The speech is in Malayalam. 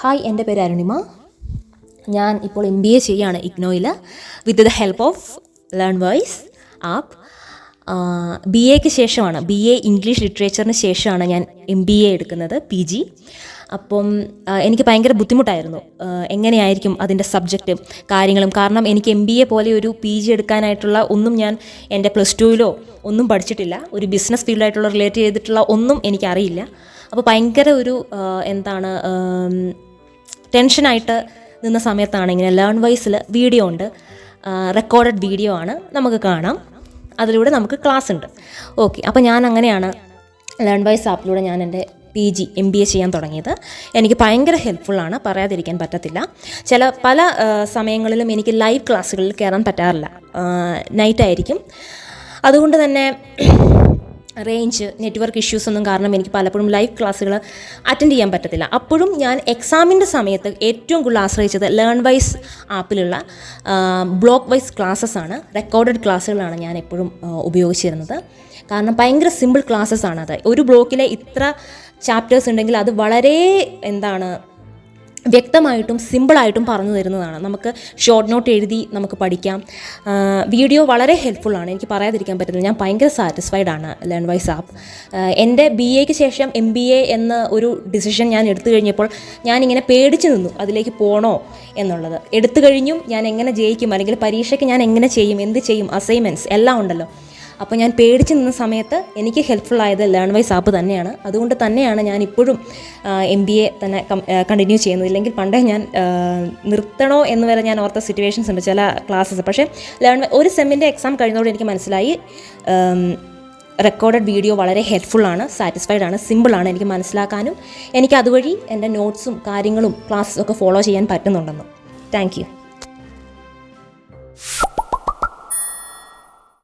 ഹായ് എന്റെ പേര് അരുണിമ. ഞാൻ ഇപ്പോൾ എം ബി എ ചെയ്യുകയാണ് ഇഗ്നോയിൽ. With the help of Learnwise app B എക്ക് ശേഷമാണ് ബി എ ഇംഗ്ലീഷ് ലിറ്ററേച്ചറിന് ശേഷമാണ് ഞാൻ എം ബി എ എടുക്കുന്നത് പി ജി അപ്പം എനിക്ക് ഭയങ്കര ബുദ്ധിമുട്ടായിരുന്നു. എങ്ങനെയായിരിക്കും അതിന്റെ സബ്ജക്റ്റ് കാര്യങ്ങളും? കാരണം എനിക്ക് എം ബി എ പോലെ ഒരു പി ജി എടുക്കാനായിട്ടുള്ള ഒന്നും ഞാൻ എന്റെ പ്ലസ് ടുവിലോ ഒന്നും പഠിച്ചിട്ടില്ല. ഒരു ബിസിനസ് ഫീൽഡായിട്ടുള്ള റിലേറ്റ് ചെയ്തിട്ടുള്ള ഒന്നും എനിക്കറിയില്ല. അപ്പോൾ ഭയങ്കര ഒരു എന്താണ് ടെൻഷനായിട്ട് നിന്ന സമയത്താണ് ഇങ്ങനെ ലേൺ വൈസിൽ വീഡിയോ ഉണ്ട്. റെക്കോർഡഡ് വീഡിയോ ആണ്. നമുക്ക് കാണാം. അതിലൂടെ നമുക്ക് ക്ലാസ് ഉണ്ട്. ഓക്കെ അപ്പോൾ ഞാൻ അങ്ങനെയാണ് ലേൺ വൈസ് ആപ്പിലൂടെ ഞാൻ എന്റെ P G M B A ചെയ്യാൻ തുടങ്ങിയത്. എനിക്ക് ഭയങ്കര ഹെൽപ്ഫുള്ളാണ് പറയാതിരിക്കാൻ പറ്റത്തില്ല. ചില പല സമയങ്ങളിലും എനിക്ക് ലൈവ് ക്ലാസ്സുകളിൽ കയറാൻ പറ്റാറില്ല. നൈറ്റ് ആയിരിക്കും. അതുകൊണ്ട് തന്നെ റേഞ്ച് നെറ്റ്വർക്ക് ഇഷ്യൂസ് ഒന്നും കാരണം എനിക്ക് പലപ്പോഴും ലൈവ് ക്ലാസ്സുകൾ അറ്റൻഡ് ചെയ്യാൻ പറ്റത്തില്ല. അപ്പോഴും ഞാൻ എക്സാമിന്റെ സമയത്ത് ഏറ്റവും കൂടുതൽ ആശ്രയിച്ചത് ലേൺ വൈസ് ആപ്പിലുള്ള ബ്ലോക്ക് വൈസ് ക്ലാസ്സസ് ആണ്. റെക്കോർഡഡ് ക്ലാസ്സുകളാണ് ഞാൻ എപ്പോഴും ഉപയോഗിച്ചിരുന്നത്. കാരണം ഭയങ്കര സിമ്പിൾ ക്ലാസ്സസ് ആണ് അത്. ഒരു ബ്ലോക്കിലെ ഇത്ര ചാപ്റ്റേഴ്സ് ഉണ്ടെങ്കിൽ അത് വളരെ എന്താണ് വ്യക്തമായിട്ടും സിമ്പിളായിട്ടും പറഞ്ഞു തരുന്നതാണ്. നമുക്ക് ഷോർട്ട് നോട്ട് എഴുതി നമുക്ക് പഠിക്കാം. വീഡിയോ വളരെ ഹെൽപ്ഫുള്ളാണ് എനിക്ക് പറയാതിരിക്കാൻ പറ്റുന്നത് ഞാൻ ഭയങ്കര സാറ്റിസ്ഫൈഡ് ആണ് ലേൺ വൈസ് ആപ്പ് എന്റെ ബി എക്ക് ശേഷം എം ബി എ എന്ന ഒരു ഡിസിഷൻ ഞാൻ എടുത്തു കഴിഞ്ഞപ്പോൾ ഞാനിങ്ങനെ പേടിച്ച് നിന്നു. അതിലേക്ക് പോകണോ എന്നുള്ളത്. എടുത്തു കഴിഞ്ഞും ഞാൻ എങ്ങനെ ജയിക്കും? അല്ലെങ്കിൽ പരീക്ഷയ്ക്ക് ഞാൻ എങ്ങനെ ചെയ്യും? എന്ത് ചെയ്യും? അസൈൻമെന്റ്സ് എല്ലാം ഉണ്ടല്ലോ. അപ്പോൾ ഞാൻ പേടിച്ച് നിന്ന സമയത്ത് എനിക്ക് ഹെൽപ്ഫുൾ ആയത് ലേൺ വൈസ് ആപ്പ് തന്നെയാണ്. അതുകൊണ്ട് തന്നെയാണ് ഞാൻ ഇപ്പോഴും എം ബി എ തന്നെ കണ്ടിന്യൂ ചെയ്യുന്നത്. ഇല്ലെങ്കിൽ പണ്ടേ ഞാൻ നിർത്തണോ എന്ന് വരെ ഞാൻ ഓർത്ത സിറ്റുവേഷൻസ് ഉണ്ട് ചില ക്ലാസ്സസ് പക്ഷേ ലേൺ ഒരു സെമ്മിന്റെ എക്സാം കഴിഞ്ഞതോടെ എനിക്ക് മനസ്സിലായി റെക്കോർഡഡ് വീഡിയോ വളരെ ഹെൽപ്ഫുള്ളാണ് സാറ്റിസ്ഫൈഡ് ആണ് സിമ്പിളാണ് എനിക്ക് മനസ്സിലാക്കാനും എനിക്ക് അതുവഴി എന്റെ നോട്ട്സും കാര്യങ്ങളും ക്ലാസ്സും ഒക്കെ ഫോളോ ചെയ്യാൻ പറ്റുന്നുണ്ടെന്ന്. താങ്ക്